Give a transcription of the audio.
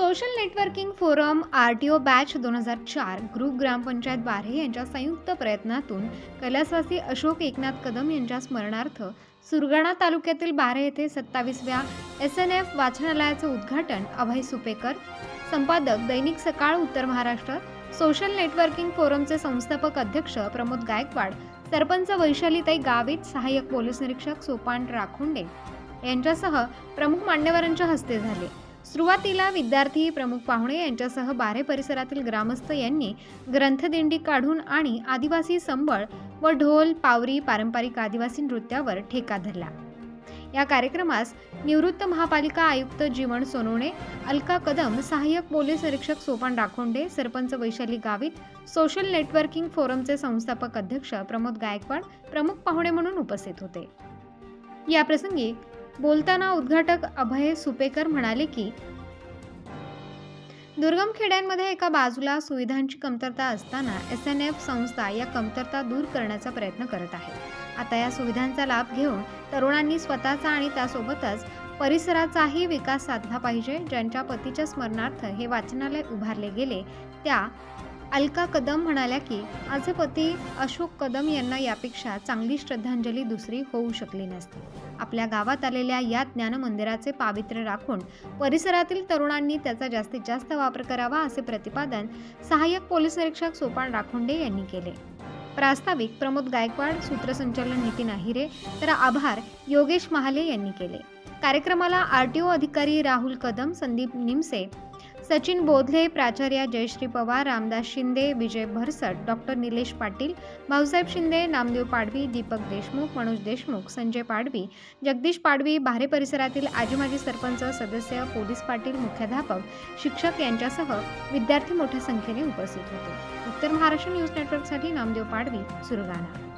Social networking forum R T O batch दोन हजार चार ग्रुप ग्रामपंचायत बारे यांच्या संयुक्त प्रयत्नातून कैलासवासी अशोक एकनाथ कदम यांच्या स्मरणार्थ सुरगाणा तालुक्यातील बारे येथे सत्तावीसव्या एस एन एफ वाचनालयाचं उद्घाटन अभय सुपेकर संपादक दैनिक सकाळ उत्तर महाराष्ट्र सोशल नेटवर्किंग फोरमचे संस्थापक अध्यक्ष प्रमोद गायकवाड सरपंच वैशालीताई गावित सहाय्यक पोलीस निरीक्षक सोपान राखोंडे यांच्यासह प्रमुख मान्यवरांच्या हस्ते झाले. सुरुवातीला विद्यार्थी प्रमुख पाहुणे यांच्यासह बारे परिसरातील ग्रामस्थ यांनी ग्रंथदिंडी काढून आणि आदिवासी संबळ व ढोल पावरी पारंपरिक आदिवासी नृत्यावर ठेका धरला. या कार्यक्रमास निवृत्त महापालिका आयुक्त जीवन सोनवणे अलका कदम सहाय्यक पोलीस निरीक्षक सोपान राखोंडे सरपंच वैशाली गावित सोशल नेटवर्किंग फोरमचे संस्थापक अध्यक्ष प्रमोद गायकवाड प्रमुख पाहुणे म्हणून उपस्थित होते. याप्रसंगी बोलताना उद्घाटक अभय सुपेकर म्हणाले की दुर्गम खेड्यांमध्ये एका बाजूला सुविधांची कमतरता असताना एस एन एफ संस्था या कमतरता दूर करण्याचा प्रयत्न करत आहे. आता या सुविधांचा लाभ घेऊन तरुणांनी स्वतःचा आणि त्यासोबतच परिसराचाही विकास साधला पाहिजे ज्यांच्या पतीच्या स्मरणार्थ हे वाचनालय उभारले गेले. त्या अलका कदम म्हणाल्या की माझे पती अशोक कदम यांना यापेक्षा चांगली श्रद्धांजली दुसरी होऊ शकली नसती. आपल्या गावात आलेल्या या ज्ञान मंदिराचे पावित्र्य राखून परिसरातील तरुणांनी त्याचा जास्तीत जास्त वापर करावा असे प्रतिपादन सहाय्यक पोलीस निरीक्षक सोपान राखोंडे यांनी केले. प्रास्ताविक प्रमोद गायकवाड सूत्रसंचालन नितीन आहिरे तर आभार योगेश महाले यांनी केले. कार्यक्रमाला आर टी ओ अधिकारी राहुल कदम संदीप निमसे सचिन बोधले प्राचार्य जयश्री पवार रामदास शिंदे विजय भरसट डॉक्टर निलेश पाटील भाऊसाहेब शिंदे नामदेव पाडवी दीपक देशमुख मनोज देशमुख संजय पाडवी जगदीश पाडवी भारे परिसरातील आजी माजी सरपंच सदस्य पोलीस पाटील मुख्याध्यापक शिक्षक यांच्यासह विद्यार्थी मोठ्या संख्येने उपस्थित होते. उत्तर महाराष्ट्र न्यूज नेटवर्कसाठी नामदेव पाडवी सुरगाणा.